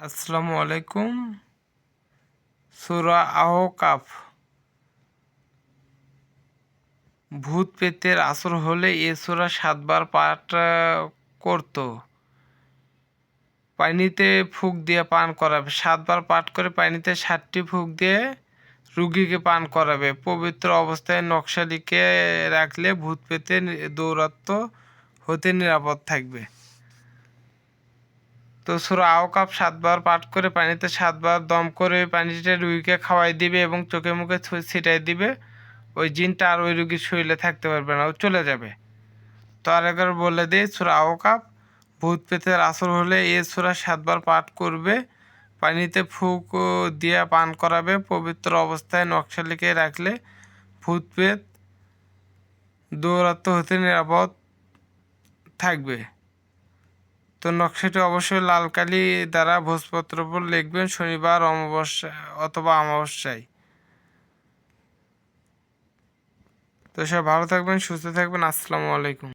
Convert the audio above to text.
আসসালামু আলাইকুম। সুরা আহকাফ। ভূত পেতের আসর হলে এ সুরা সাতবার পাঠ করত। পানিতে ফুক দিয়ে পান করাবে। সাতবার পাঠ করে পানিতে সাতটি ফুক দিয়ে রুগীকে পান করাবে। পবিত্র অবস্থায় নকশালিকে রাখলে ভূত পেতে দৌরাত্ম হতে নিরাপদ থাকবে। তো সুরা আওকাপ সাতবার পাঠ করে পানিতে সাতবার দম করে পানিটা রুগীকে খাওয়াই দিবে এবং চোখে মুখে ছিটাই দিবে। ওই জিনটা আর ওই রুগীর শরীরে থাকতে পারবে না, ও চলে যাবে। তো আরেকবার বলে দিই, সুরা আওকাপ ভূত পেতের আসর হলে এ সুরা সাতবার পাঠ করবে, পানিতে ফুক দিয়ে পান করাবে, পবিত্র অবস্থায় নকশা লিখে রাখলে ভূত পেত দৌরাত্ম হতে নিরাপদ থাকবে। তো নকশাটি অবশ্যই লাল কালি দ্বারা ভোজপত্র উপর লিখবেন শনিবার অমাবস্যা অথবা অমাবস্যায়। তো সব ভালো থাকবেন, সুস্থ থাকবেন, আসসালামু আলাইকুম।